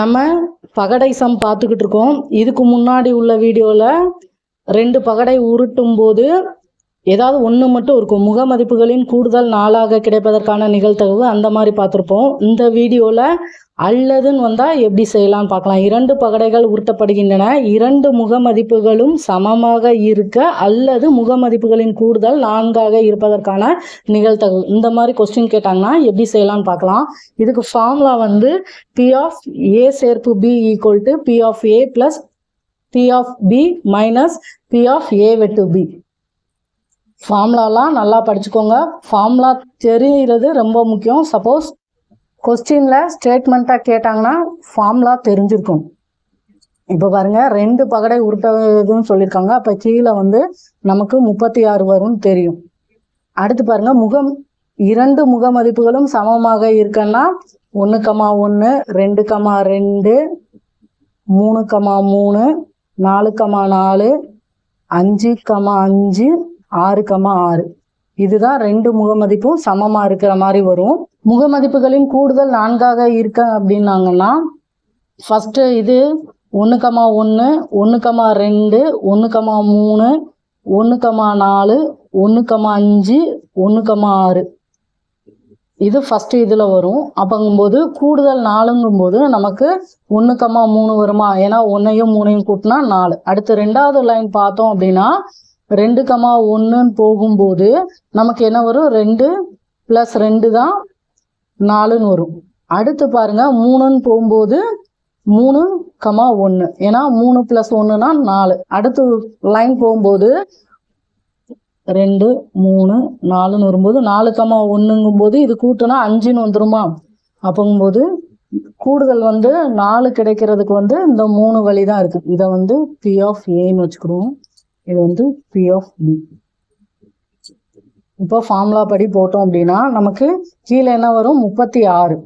நம்ம பகடை சம் பார்த்துக்கிட்டு இருக்கோம். இதுக்கு முன்னாடி உள்ள வீடியோவில் ரெண்டு பகடை உருட்டும் போது ஏதாவது ஒன்று மட்டும் இருக்கும். முக மதிப்புகளின் கூடுதல் நாளாக கிடைப்பதற்கான நிகழ்த்தகவு அந்த மாதிரி பார்த்துருப்போம். இந்த வீடியோவில் அல்லதுன்னு வந்தால் எப்படி செய்யலாம்னு பார்க்கலாம். இரண்டு பகடைகள் உருட்டப்படுகின்றன. இரண்டு முகமதிப்புகளும் சமமாக இருக்க அல்லது முகமதிப்புகளின் கூடுதல் நான்காக இருப்பதற்கான நிகழ்த்தகு இந்த மாதிரி கொஸ்டின் கேட்டாங்கன்னா எப்படி செய்யலாம்னு பார்க்கலாம். இதுக்கு ஃபார்முலா வந்து பி ஆஃப் ஏ சேர்ப்பு P equal to P of A plus P of B minus P of A வெட்டு பி ஃபார்முலாலாம் நல்லா படிச்சுக்கோங்க. ஃபார்முலா தெரிகிறது ரொம்ப முக்கியம். சப்போஸ் கொஸ்டினில் ஸ்டேட்மெண்ட்டாக கேட்டாங்கன்னா ஃபார்முலா தெரிஞ்சிருக்கும். இப்போ பாருங்க ரெண்டு பகடை உருட்டதுன்னு சொல்லியிருக்காங்க அப்போ கீழே வந்து நமக்கு முப்பத்தி ஆறு வரும்னு தெரியும். அடுத்து பாருங்க முகம் இரண்டு முக மதிப்புகளும் சமமாக இருக்குன்னா ஒன்று கமா ஒன்று ரெண்டு கமா ரெண்டு மூணு கமா மூணு நாலு கமா நாலு அஞ்சு கமா அஞ்சு ஆறு கமா ஆறு. இதுதான் ரெண்டு முக மதிப்பும் சமமாக இருக்கிற மாதிரி வரும். முக மதிப்புகளின் கூடுதல் நான்காக இருக்க அப்படின்னாங்கன்னா ஃபஸ்ட்டு இது ஒன்று கமா ஒன்று ஒன்று கமா ரெண்டு ஒன்று கமா மூணு ஒன்று கமா நாலு ஒன்று கமா அஞ்சு ஒன்று கமா ஆறு. இது ஃபஸ்ட்டு இதில் வரும். அப்போங்கும்போது கூடுதல் நாலுங்கும்போது நமக்கு ஒன்று கமா மூணு வருமா? ஏன்னா ஒன்றையும் மூணையும் கூட்டினா நாலு. அடுத்து ரெண்டாவது லைன் பார்த்தோம் அப்படின்னா ரெண்டு கமா ஒன்றுன்னு போகும்போது நமக்கு என்ன வரும்? ரெண்டு ப்ளஸ் ரெண்டு தான் நாலுன்னு வரும் அடுத்து பாருங்க மூணுன்னு போகும்போது மூணு கமா ஒன்று ஏன்னா மூணு ப்ளஸ் ஒன்றுனா நாலு. அடுத்து லைன் போகும்போது ரெண்டு மூணு நாலுன்னு வரும்போது நாலு கமா ஒன்றுங்கும்போது இது கூட்டுனா அஞ்சுன்னு வந்துருமா? அப்போங்கும்போது கூடுதல் வந்து நாலு கிடைக்கிறதுக்கு வந்து இந்த மூணு வழி தான் இருக்குது இதை வந்து பி ஆஃப் ஏன்னு வச்சுக்கிடுவோம். இது வந்து பி ஆஃப் பி இப்போ ஃபார்முலா படி போட்டோம் அப்படின்னா நமக்கு கீழே என்ன வரும்? முப்பத்தி ஆறு.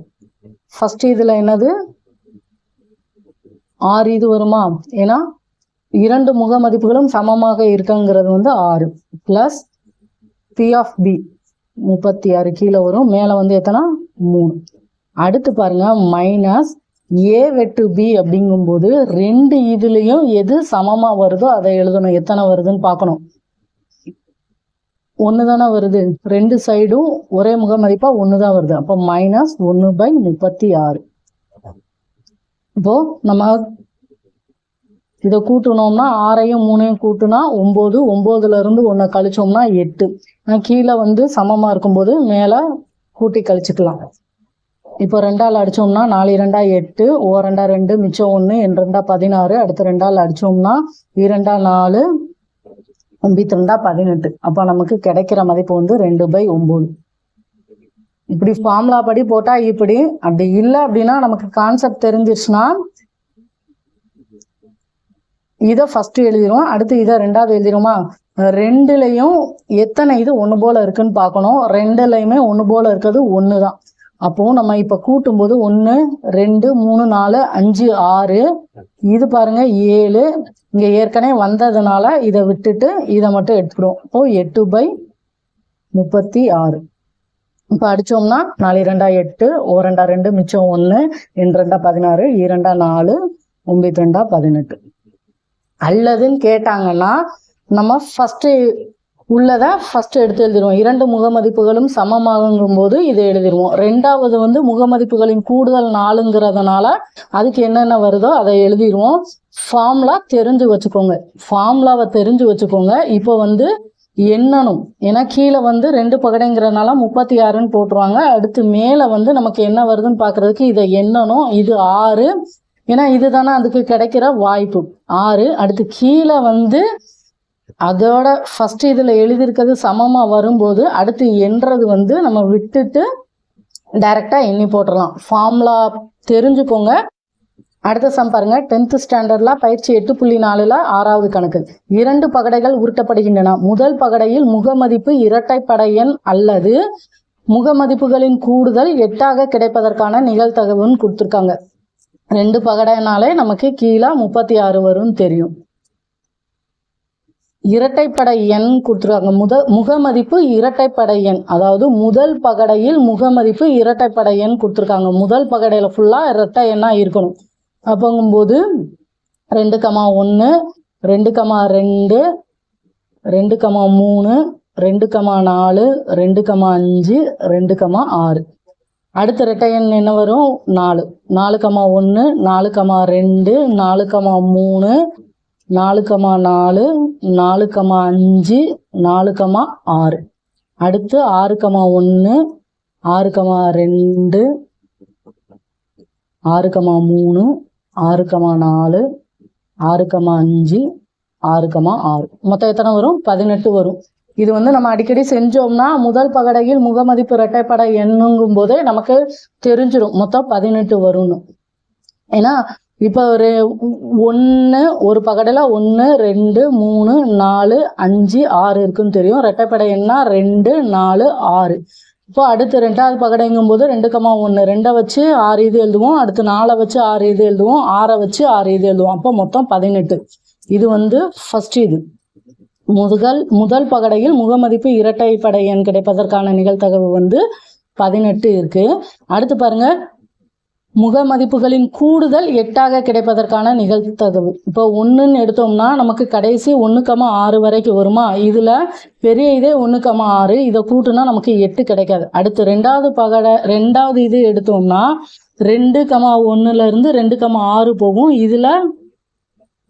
ஃபர்ஸ்ட் இதில் என்னது? ஆறு இது வருமா? ஏன்னா இரண்டு முக மதிப்புகளும் சமமாக இருக்குங்கிறது வந்து ஆறு. ப்ளஸ் பி ஆஃப் பி முப்பத்தி ஆறு கீழே வரும். மேலே வந்து எத்தனை? மூணு. அடுத்து பாருங்க மைனஸ் ஏ வெட்டு பி அப்படிங்கும்போது ரெண்டு இதுலேயும் எது சமமாக வருதோ அதை எழுதணும். எத்தனை வருதுன்னு பார்க்கணும். ஒன்று தானே வருது? ரெண்டு சைடும் ஒரே முக மதிப்பாக ஒன்று தான் வருது. அப்போ மைனஸ் ஒன்று பை முப்பத்தி ஆறு. இப்போது நம்ம இதை கூட்டணும்னா ஆறையும் மூணையும் கூட்டுனா ஒம்பது ஒம்போதுலேருந்து ஒன்றை கழிச்சோம்னா எட்டு. கீழே வந்து சமமாக இருக்கும்போது மேலே கூட்டி கழிச்சுக்கலாம். இப்போ ரெண்டால் அடித்தோம்னா நாலு இரண்டா எட்டு ஓ ரெண்டா ரெண்டு மிச்சம் ஒன்று என் ரெண்டா பதினாறு அடுத்து ரெண்டால் அடித்தோம்னா இரண்டா நாலு ஒம்பத்தி ரெண்டா பதினெட்டு. அப்போ நமக்கு கிடைக்கிற மதிப்பு வந்து ரெண்டு பை ஒம்பது. இப்படி ஃபார்முலா படி போட்டா இப்படி. அப்படி இல்லை அப்படின்னா நமக்கு கான்செப்ட் தெரிஞ்சிருச்சுன்னா இதை ஃபர்ஸ்ட் எழுதிரும் அடுத்து இதை ரெண்டாவது எழுதிருமா ரெண்டுலையும் எத்தனை இது ஒன்று போல இருக்குன்னு பார்க்கணும். ரெண்டுலையுமே ஒன்று போல இருக்கிறது ஒன்று தான் அப்போ நம்ம இப்போ கூட்டும்போது ஒன்று ரெண்டு மூணு நாலு அஞ்சு ஆறு இது பாருங்க ஏழு. இங்கே ஏற்கனவே வந்ததுனால இதை விட்டுட்டு இதை மட்டும் எடுத்துக்கிறோம். இப்போ எட்டு பை முப்பத்தி ஆறு. இப்போ அடிச்சோம்னா நாலு இரண்டா எட்டு ஓ ரெண்டா ரெண்டு மிச்சம் ஒன்று ரெண்டு ரெண்டா பதினாறு இரண்டா நாலு ஒம்பது ரெண்டா பதினெட்டு. அல்லதுன்னு கேட்டாங்கன்னா நம்ம ஃபஸ்ட்டு உள்ளதை ஃபர்ஸ்ட் எடுத்து எழுதிடுவோம். இரண்டு முகமதிப்புகளும் சமமாகுங்கும் போது இதை எழுதிடுவோம். ரெண்டாவது வந்து முகமதிப்புகளின் கூடுதல் நாளுங்கிறதுனால அதுக்கு என்னென்ன வருதோ அதை எழுதிடுவோம். ஃபார்முலா தெரிஞ்சு வச்சுக்கோங்க. ஃபார்முலாவை தெரிஞ்சு வச்சுக்கோங்க. இப்போ வந்து எண்ணணும். ஏன்னா கீழே வந்து ரெண்டு பகடைங்கிறதுனால முப்பத்தி ஆறுன்னு போட்டுருவாங்க. அடுத்து மேலே வந்து நமக்கு என்ன வருதுன்னு பார்க்கறதுக்கு இதை எண்ணணும். இது ஆறு. ஏன்னா இதுதானே அதுக்கு கிடைக்கிற வாய்ப்பு. ஆறு. அடுத்து கீழே வந்து அதோட ஃபர்ஸ்ட் இதில் எழுதியிருக்கிறது சமமாக வரும்போது அடுத்து என்றது வந்து நம்ம விட்டுட்டு டைரெக்டாக எண்ணி போட்டுடலாம் ஃபார்முலா தெரிஞ்சுக்கோங்க அடுத்த சம் பாருங்க. டென்த் ஸ்டாண்டர்ட்ல பயிற்சி எட்டு புள்ளி நாலுல ஆறாவது கணக்கு. இரண்டு பகடைகள் உருட்டப்படுகின்றன. முதல் பகடையில் முகமதிப்பு இரட்டைப்படை எண் அல்லது முகமதிப்புகளின் கூடுதல் எட்டாக கிடைப்பதற்கான நிகழ்தகவுன்னு கொடுத்துருக்காங்க. ரெண்டு பகடைனாலே நமக்கு கீழே முப்பத்தி ஆறு வரும்னு தெரியும். இரட்டைப்படை எண் கொடுத்துருக்காங்க. முத முகமதிப்பு இரட்டைப்படை எண். அதாவது முதல் பகடையில் முகமதிப்பு இரட்டைப்படை எண் கொடுத்துருக்காங்க. முதல் பகடையில் ஃபுல்லாக இரட்டை எண்ணாக இருக்கணும். அப்போங்கும்போது ரெண்டு கமா ஒன்று ரெண்டு கமா ரெண்டு ரெண்டு கமா மூணு ரெண்டு கமா நாலு ரெண்டு கமா அஞ்சு ரெண்டு கமா ஆறு. அடுத்த ரெட்டை எண் என்ன வரும்? நாலு. நாலு கமா ஒன்று நாலு கமா ரெண்டு நாலு கமா மூணு நாலு கமா நாலு நாலு கமா அஞ்சு நாலு கமா ஆறு. அடுத்து ஆறு கமா ஒன்று ஆறு கமா ரெண்டு ஆறு கமா மூணு ஆறு கமா நாலு ஆறு கமா அஞ்சு ஆறு கமா ஆறு. மொத்தம் எத்தனை வரும்? பதினெட்டு வரும். இது வந்து நம்ம அடிக்கடி செஞ்சோம்னா முதல் பகடையில் முகமதிப்பு இரட்டைப்படை எண்ணுங்கும் போதே நமக்கு தெரிஞ்சிடும் மொத்தம் பதினெட்டு வரும்னு. ஏன்னா இப்போ ஒரு ஒன்று ஒரு பகடையில் ஒன்று ரெண்டு மூணு நாலு அஞ்சு ஆறு இருக்குன்னு தெரியும். ரெட்டைப்படைன்னா ரெண்டு நாலு ஆறு. இப்போ அடுத்து ரெண்டாவது பகடைங்கும் போது ரெண்டு கம்மா ஒன்று ரெண்டை வச்சு ஆறு இது எழுதுவோம். அடுத்து நாலை வச்சு ஆறு இது எழுதுவோம். ஆறை வச்சு ஆறு இது எழுதுவோம். அப்போ மொத்தம் பதினெட்டு. இது வந்து ஃபஸ்ட் இது. முதல் முதல் பகடையில் முகமதிப்பு இரட்டை எண் கிடைப்பதற்கான நிகழ்த்தகவு வந்து பதினெட்டு இருக்கு. அடுத்து பாருங்க முகமதிப்புகளின் கூடுதல் எட்டாக கிடைப்பதற்கான நிகழ்தகவு இப்போ ஒன்றுன்னு எடுத்தோம்னா நமக்கு கடைசி ஒன்று ஆறு வரைக்கும் வருமா? இதில் பெரிய இதே ஒன்றுக்கமா ஆறு இதை கூட்டுனா நமக்கு எட்டு கிடைக்காது. அடுத்து ரெண்டாவது பகடை ரெண்டாவது இது எடுத்தோம்னா ரெண்டு கமா ஒன்றுல இருந்து ரெண்டு கமா ஆறு போகும். இதில்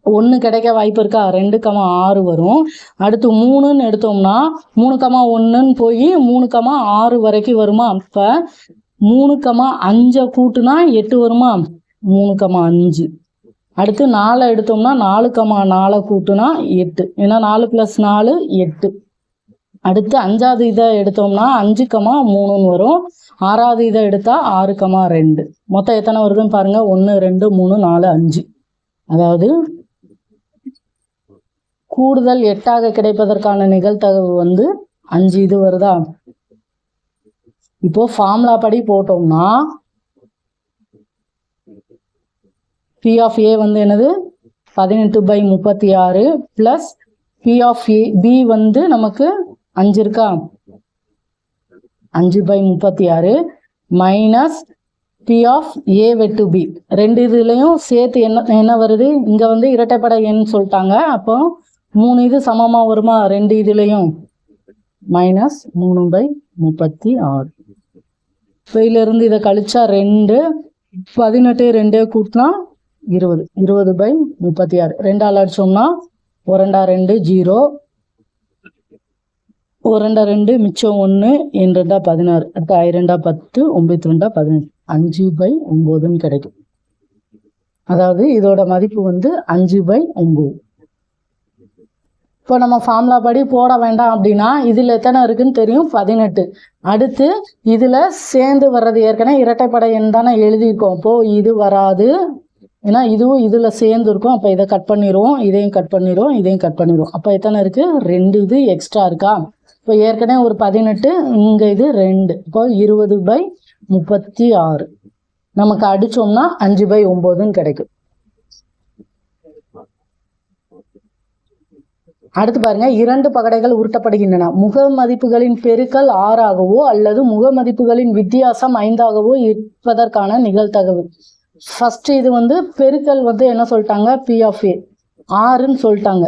ஒன்று கிடைக்க வாய்ப்பு இருக்கா? ரெண்டு கமா ஆறு வரும். அடுத்து மூணுன்னு எடுத்தோம்னா மூணு கமா ஒன்றுன்னு போய் மூணு கமா ஆறு வரைக்கும் வருமா? அப்போ மூணு கமா அஞ்சை கூட்டுனா எட்டு வருமா? மூணு கமா அஞ்சு. அடுத்து நாலை எடுத்தோம்னா நாலு கமா நாலை கூட்டுனா எட்டு. ஏன்னா நாலு ப்ளஸ் நாலு எட்டு. அடுத்து அஞ்சாவது இதை எடுத்தோம்னா அஞ்சு கமா மூணுன்னு வரும். ஆறாவது இதை எடுத்தா ஆறு கமா ரெண்டு. மொத்தம் எத்தனை வருதுன்னு பாருங்க. ஒன்று ரெண்டு மூணு நாலு அஞ்சு. அதாவது கூடுதல் எட்டாக கிடைப்பதற்கான நிகழ்தகவு வந்து அஞ்சு இது வருதா? இப்போ ஃபார்முலா படி போட்டோம்னா பி ஆஃப் ஏ வந்து என்னது? பதினெட்டு பை முப்பத்தி ஆறு plus P of A B வந்து நமக்கு அஞ்சு இருக்கா? அஞ்சு பை முப்பத்தி ஆறு மைனஸ் பி ஆஃப் ஏ வெட்டு பி ரெண்டு இதுலேயும் சேர்த்து என்ன என்ன வருது? இங்கே வந்து இரட்டைப்படை எண் சொல்லிட்டாங்க. அப்போ மூணு இது சமமாக வருமா? ரெண்டு இதுலேயும் மைனஸ் மூணு பை முப்பத்தி ஆறு. இப்போ இதை கழிச்சா ரெண்டு பதினெட்டு ரெண்டே கூட்டினா இருபது. இருபது பை முப்பத்தி ஆறு ரெண்டால் அடிச்சோம்னா ஒரண்டா ரெண்டு ஜீரோ. ஒரு ரெண்டா ரெண்டு மிச்சம் ஒன்று என் ரெண்டா பதினாறு. அடுத்து ஐ ரெண்டா பத்து ஒம்பத்தி ரெண்டா பதினெட்டு அஞ்சு பை ஒம்போதுன்னு கிடைக்கும். அதாவது இதோட மதிப்பு வந்து அஞ்சு பை ஒம்பது. இப்போ நம்ம ஃபார்முலா படி போட வேண்டாம் அப்படின்னா இதில் எத்தனை இருக்குன்னு தெரியும்? பதினெட்டு. அடுத்து இதில் சேர்ந்து வர்றது ஏற்கனவே இரட்டைப்படை எண் தானே எழுதியிருக்கோம். அப்போது இது வராது. ஏன்னா இதுவும் இதில் சேர்ந்து இருக்கும். அப்போ இதை கட் பண்ணிடுவோம். இதையும் கட் பண்ணிடுவோம். இதையும் கட் பண்ணிடுவோம். அப்போ எத்தனை இருக்குது ரெண்டு. இது எக்ஸ்ட்ரா இருக்கா? இப்போ ஏற்கனவே ஒரு பதினெட்டு இங்கே இது ரெண்டு. இப்போ இருபது பை முப்பத்தி ஆறு. நமக்கு அடித்தோம்னா அஞ்சு பை ஒம்போதுன்னு கிடைக்கும். அடுத்து பாருங்க இரண்டு பகடைகள் உருட்டப்படுகின்றன. முக மதிப்புகளின் பெருக்கல் ஆறாகவோ அல்லது முக மதிப்புகளின் வித்தியாசம் ஐந்தாகவோ இருப்பதற்கான நிகழ்தகவு. ஃபர்ஸ்ட் இது வந்து பெருக்கல் வந்து என்ன சொல்லிட்டாங்க? பி ஆஃப் ஏ ஆறுன்னு சொல்லிட்டாங்க.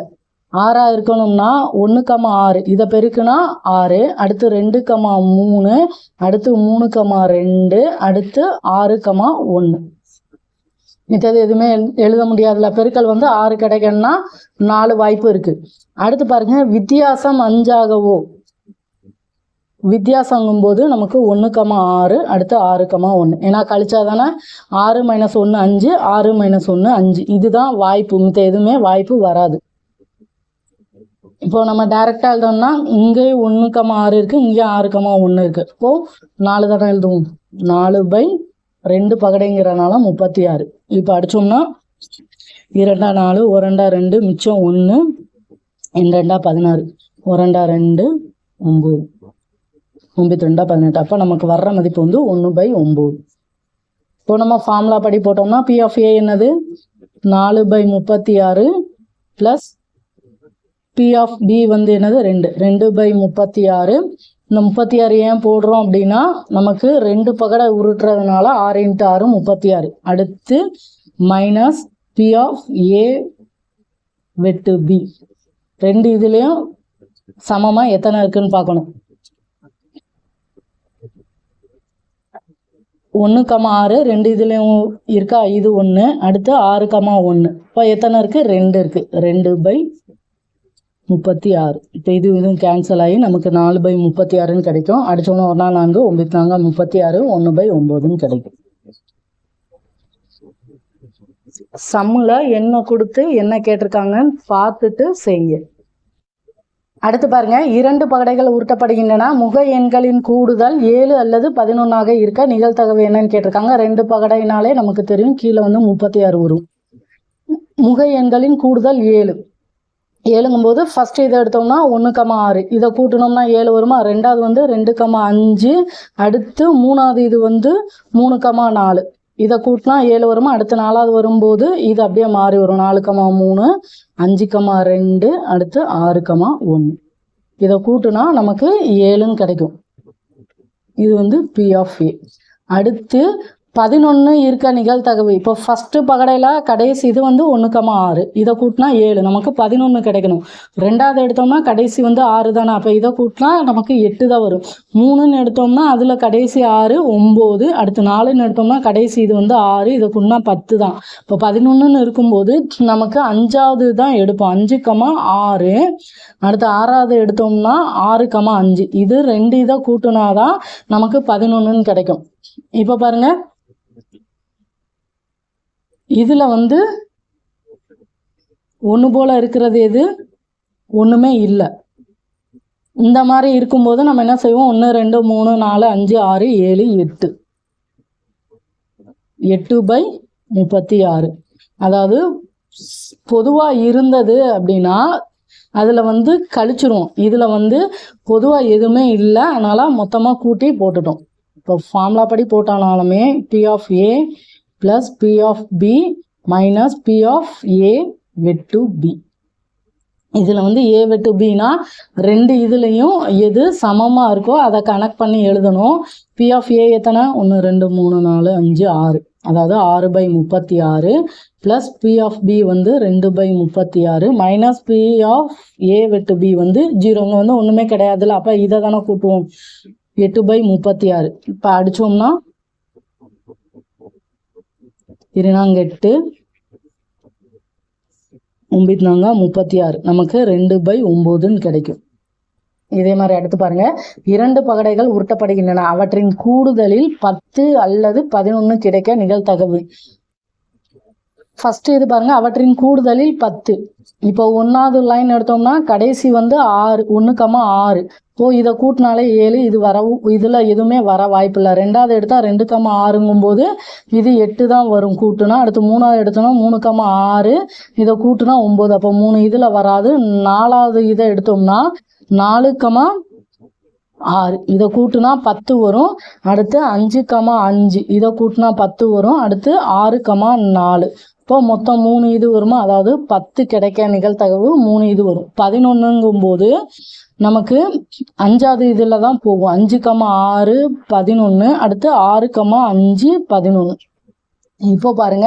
ஆறாக இருக்கணும்னா ஒன்று கமா ஆறு. இதை பெருக்குனா ஆறு அடுத்து ரெண்டு கமா மூணு அடுத்து மூணு கமா ரெண்டு அடுத்து ஆறு கமா ஒன்று மிச்சது எதுவுமே எழுத முடியாதுல பெருக்கல் வந்து ஆறு கிடைக்கணும்னா நாலு வாய்ப்பு இருக்கு. அடுத்து பாருங்க வித்தியாசம் அஞ்சாகவோ. வித்தியாசங்கும் போது நமக்கு ஒன்று கமா ஆறு அடுத்து ஆறு கமா ஒன்று ஏன்னா கழிச்சா தானே ஆறு மைனஸ் ஒன்று அஞ்சு ஆறு மைனஸ் ஒன்று அஞ்சு. இதுதான் வாய்ப்பு. மித்த எதுவுமே வாய்ப்பு வராது. இப்போ நம்ம டைரெக்டாக எழுதோம்னா இங்கே ஒன்று கமா ஆறு இருக்குது இங்கே ஆறு கமா ஒன்று இருக்குது இப்போ நாலு தடவை எழுதுவோம். நாலு பை ரெண்டு பகடைங்கிறனால முப்பத்தி ஆறு. இப்போ அடிச்சோம்னா இரண்டா நாலு ஒரண்டா ரெண்டு மிச்சம் ஒன்று ரெண்டா பதினாறு. ஒரண்டா ரெண்டு ஒம்பது ஒம்பத்தி ரெண்டா பதினெட்டு. அப்போ நமக்கு வர்ற மதிப்பு வந்து ஒன்று பை ஒம்பது இப்போ நம்ம ஃபார்முலா படி போட்டோம்னா பி ஆஃப் ஏ என்னது? நாலு பை முப்பத்தி ஆறு ப்ளஸ் பி ஆஃப் பி வந்து என்னது? ரெண்டு. ரெண்டு பை முப்பத்தி ஆறு இந்த முப்பத்தி ஆறு ஏன் போடுறோம் அப்படின்னா நமக்கு ரெண்டு பகடை உருட்டுறதுனால ஆறு இன்ட்டு ஆறு முப்பத்தி ஆறு. அடுத்து மைனஸ் பி ஆஃப் ஏ வெட்டு பி ரெண்டு இதுலேயும் சமமாக எத்தனை இருக்குன்னு பார்க்கணும். ஒன்று கமா ஆறு ரெண்டு இதுலேயும் இருக்கா? இது ஒன்று அடுத்து ஆறு கமா ஒன்று இப்போ எத்தனை இருக்குது ரெண்டு இருக்குது ரெண்டு பை முப்பத்தி ஆறு. இப்போ இது இதுவும் கேன்சல் ஆகி நமக்கு நாலு பை முப்பத்தி ஆறுன்னு கிடைக்கும். அடிச்சோன்னா ஒரு நாள் நான்கு ஒன்பது நான்கு முப்பத்தி ஆறு ஒன்று பை ஒம்போதுன்னு கிடைக்கும். சம்மில் என்ன கொடுத்து என்ன கேட்டிருக்காங்கன்னு பார்த்துட்டு செய்யுங்க. அடுத்து பாருங்க இரண்டு பகடைகள் உருட்டப்படுகின்றன. முக எண்களின் கூடுதல் ஏழு அல்லது பதினொன்னாக இருக்க நிகழ்த்தகவு என்னன்னு கேட்டிருக்காங்க. ரெண்டு பகடைனாலே நமக்கு தெரியும் கீழே வந்து முப்பத்தி ஆறு வரும். முக எண்களின் கூடுதல் ஏழு. ஏழுங்கும்போது ஃபஸ்ட்டு இதை எடுத்தோம்னா ஒன்று கமா ஆறு. இதை கூட்டினோம்னா ஏழு வருமா? ரெண்டாவது வந்து ரெண்டு கமா அஞ்சு. அடுத்து மூணாவது இது வந்து மூணு கமா நாலு. இதை கூட்டினா ஏழு வருமா? அடுத்து நாலாவது வரும்போது இது அப்படியே மாறி வரும். நாலு கமா மூணு அஞ்சு கமா ரெண்டு அடுத்து ஆறு கமா ஒன்று இதை கூட்டினா நமக்கு ஏழுன்னு கிடைக்கும். இது வந்து பி ஆஃப் ஏ அடுத்து பதினொன்று இருக்க நிகழ்த்தகவு இப்போ ஃபஸ்ட்டு பகடையில் கடைசி இது வந்து ஒன்று ஆறு. இதை கூட்டினா ஏழு. நமக்கு பதினொன்று கிடைக்கணும். ரெண்டாவது எடுத்தோம்னா கடைசி வந்து ஆறு தானே. அப்போ இதை கூட்டினா நமக்கு எட்டு தான் வரும். மூணுன்னு எடுத்தோம்னா அதில் கடைசி ஆறு ஒம்பது அடுத்து நாலுன்னு எடுத்தோம்னா கடைசி இது வந்து ஆறு. இதை கூட்டினா பத்து தான். இப்போ பதினொன்றுன்னு இருக்கும்போது நமக்கு அஞ்சாவது தான் எடுப்போம். அஞ்சு கமா ஆறு. அடுத்து ஆறாவது எடுத்தோம்னா ஆறு கமா அஞ்சு. இது ரெண்டு இதை கூட்டினாதான் நமக்கு பதினொன்றுன்னு கிடைக்கும். இப்போ பாருங்க. இதுல வந்து ஒன்று போல இருக்கிறது எது? ஒன்றுமே இல்லை. இந்த மாதிரி இருக்கும்போது நம்ம என்ன செய்வோம்? ஒன்று ரெண்டு மூணு நாலு அஞ்சு ஆறு ஏழு எட்டு. எட்டு பை முப்பத்தி ஆறு. அதாவது பொதுவாக இருந்தது அப்படின்னா அதில் வந்து கழிச்சிருவோம். இதில் வந்து பொதுவாக எதுவுமே இல்லை. அதனால் மொத்தமாக கூட்டி போட்டுட்டோம். இப்போ ஃபார்முலா படி போட்டானாலுமே P of A plus P of B minus P of A வெட்டு பி இதில் வந்து ஏ வெட்டு பினா ரெண்டு இதுலேயும் எது சமமாக இருக்கோ அதை கனெக்ட் பண்ணி எழுதணும். பி ஆஃப் ஏ எத்தனை? ஒன்று ரெண்டு மூணு நாலு அஞ்சு ஆறு. அதாவது ஆறு பை முப்பத்தி ஆறு ப்ளஸ் பி ஆஃப் பி வந்து ரெண்டு பை முப்பத்தி ஆறு மைனஸ் பி ஆஃப் ஏ வெட்டு பி வந்து ஜீரோங்க வந்து ஒன்றுமே கிடையாதுல்ல. அப்போ இதை தானே கூட்டுவோம். எட்டு பை முப்பத்தி ஆறு இப்போ அடித்தோம்னா இருநாங்க எட்டு ஒம்பத்தினாங்க முப்பத்தி ஆறு நமக்கு ரெண்டு பை ஒம்போதுன்னு கிடைக்கும். இதே மாதிரி எடுத்து பாருங்க. இரண்டு பகடைகள் உருட்டப்படுகின்றன. அவற்றின் கூடுதலில் பத்து அல்லது பதினொன்று கிடைக்க நிகழ்தகவு. ஃபஸ்ட்டு இது பாருங்கள் அவற்றின் கூடுதலில் பத்து. இப்போ ஒன்றாவது லைன் எடுத்தோம்னா கடைசி வந்து ஆறு ஒன்று ஆறு. ஓ இதை கூட்டினாலே ஏழு இது வர இதில் எதுவுமே வர வாய்ப்பில்லை ரெண்டாவது எடுத்தால் ரெண்டு கம்மா ஆறுங்கும்போது இது எட்டு தான் வரும் கூட்டுனா. அடுத்து மூணாவது எடுத்தோம்னா மூணு கம்மா ஆறு இதை கூட்டுனா ஒம்பது அப்போ மூணு இதில் வராது. நாலாவது இதை எடுத்தோம்னா நாலு கமா ஆறு. இதை கூட்டுனா பத்து வரும். அடுத்து அஞ்சு கமா அஞ்சு. இதை கூட்டினா பத்து வரும். அடுத்து ஆறு கமா நாலு. இப்போ மொத்தம் மூணு இது வருமா? அதாவது பத்து கிடைக்க நிகழ்த்தகவு மூணு இது வரும். பதினொன்றுங்கும்போது நமக்கு அஞ்சாவது இதில் தான் போகும். அஞ்சு கமா ஆறு பதினொன்று அடுத்து ஆறு கம்மா அஞ்சு பதினொன்று இப்போ பாருங்க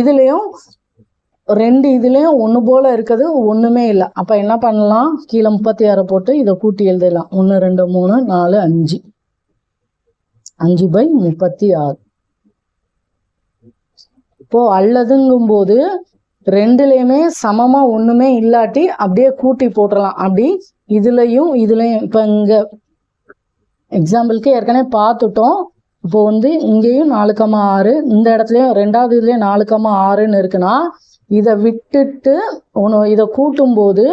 இதுலேயும் ரெண்டு இதுலேயும் ஒன்று போல் இருக்குது ஒன்றுமே இல்லை. அப்போ என்ன பண்ணலாம்? கீழே முப்பத்தி ஆறு போட்டு இதை கூட்டி எழுதிடலாம் ஒன்று ரெண்டு மூணு நாலு அஞ்சு. அஞ்சு பை முப்பத்தி ஆறு இப்போ அல்லதுங்கும்போது ரெண்டுலேயுமே சமமாக ஒன்றுமே இல்லாட்டி அப்படியே கூட்டி போட்டுடலாம் அப்படி இதுலையும் இதுலேயும் இப்போ இங்கே எக்ஸாம்பிளுக்கு ஏற்கனவே பார்த்துட்டோம். இப்போ வந்து இங்கேயும் நாலு கம்மா ஆறு இந்த இடத்துலையும் ரெண்டாவது இதுலேயும் நாலு கம்மா ஆறுன்னு இருக்குன்னா இதை விட்டுட்டு ஒன்று இதை கூட்டும்போது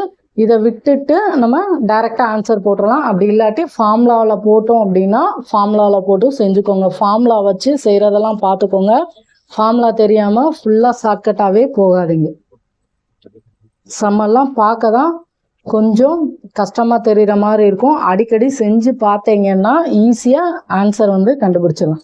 இதை விட்டுட்டு நம்ம டைரெக்டாக ஆன்சர் போட்டுடலாம் அப்படி இல்லாட்டி ஃபார்முலாவில் போட்டோம் அப்படின்னா ஃபார்முலாவில் போட்டு செஞ்சுக்கோங்க. ஃபார்முலா வச்சு செய்கிறதெல்லாம் பார்த்துக்கோங்க. ஃபார்முலா தெரியாமல் ஃபுல்லாக ஷார்ட்கட்டாகவே போகாதீங்க. சம்மெல்லாம் பார்க்க தான் கொஞ்சம் கஷ்டமாக தெரிகிற மாதிரி இருக்கும். அடிக்கடி செஞ்சு பார்த்தீங்கன்னா ஈஸியாக ஆன்சர் வந்து கண்டுபிடிச்சிடலாம்.